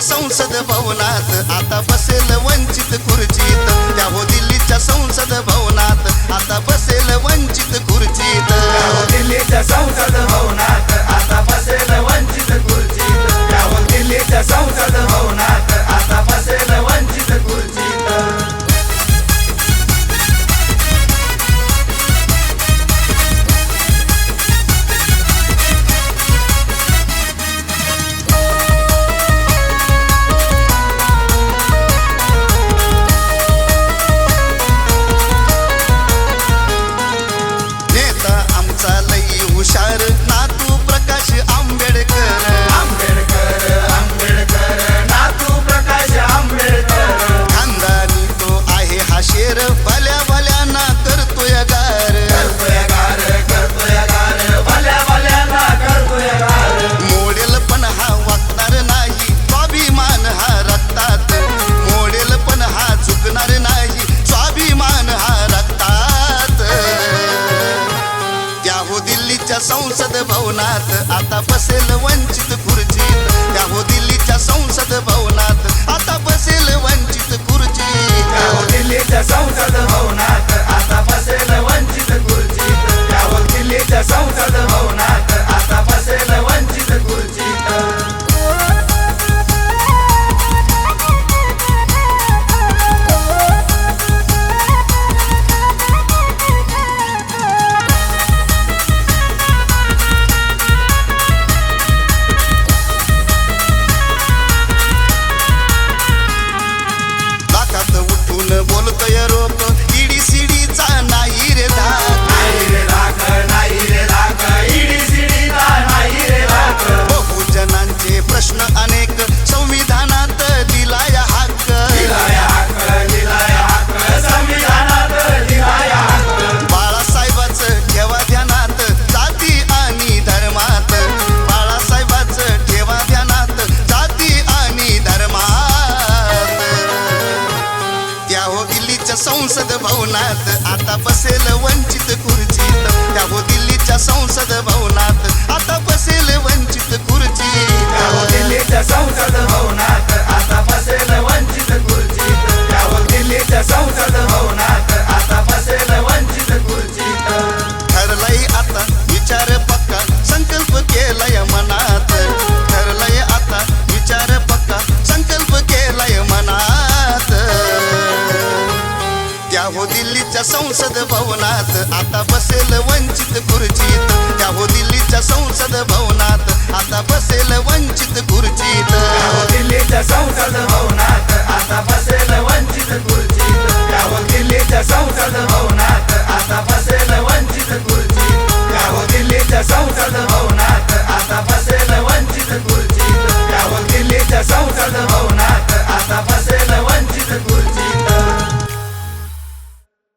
संसद भवनात. आता बसेल वंचित खुर्ची. संसद भवनात. आता बसेल वंचित खुर्ची. त्या हो दिल्लीच्या संसद भवनात. आता बसेल वंचित कोणात आता बसेल वंचित कुर्ती संसद भवनात. आता बसेल वंचित खुर्चीत. त्या हो दिल्लीच्या संसद भवनात. आता बसेल वंचित खुर्चीत. दिल्लीच्या संसद भवनात. आता बसेल वंचित खुर्चीत. त्या हो दिल्लीच्या संसद भवनात. आता बसेल वंचित खुर्चीत. त्या हो दिल्लीच्या संसद भवनात. आता बसेल वंचित खुर्चीत. त्या हो दिल्लीच्या संसद भवनात.